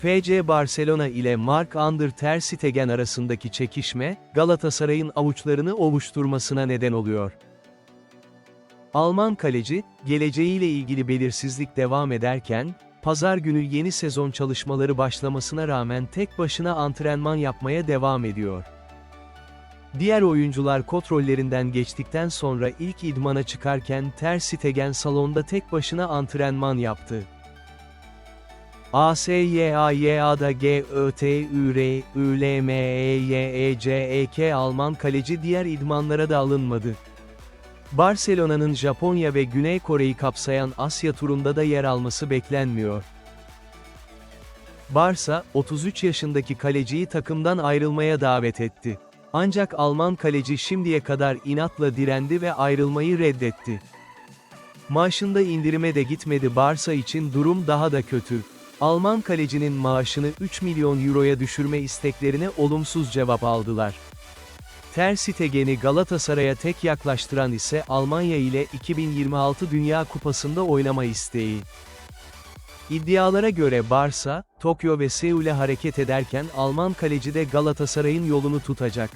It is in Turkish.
FC Barcelona ile Mark Ander Ter Stegen arasındaki çekişme, Galatasaray'ın avuçlarını ovuşturmasına neden oluyor. Alman kaleci, geleceğiyle ilgili belirsizlik devam ederken, pazar günü yeni sezon çalışmaları başlamasına rağmen tek başına antrenman yapmaya devam ediyor. Diğer oyuncular kontrollerinden geçtikten sonra ilk idmana çıkarken Ter Stegen salonda tek başına antrenman yaptı. ASYAYA'da GÖTÜRÜLMEYECEK Alman kaleci diğer idmanlara da alınmadı. Barcelona'nın Japonya ve Güney Kore'yi kapsayan Asya turunda da yer alması beklenmiyor. Barça, 33 yaşındaki kaleciyi takımdan ayrılmaya davet etti. Ancak Alman kaleci şimdiye kadar inatla direndi ve ayrılmayı reddetti. Maaşında indirime de gitmedi Barça için durum daha da kötü. Alman kalecinin maaşını 3 milyon euroya düşürme isteklerine olumsuz cevap aldılar. Ter Stegen'i Galatasaray'a tek yaklaştıran ise Almanya ile 2026 Dünya Kupası'nda oynama isteği. İddialara göre Barça, Tokyo ve Seul'e hareket ederken Alman kaleci de Galatasaray'ın yolunu tutacak.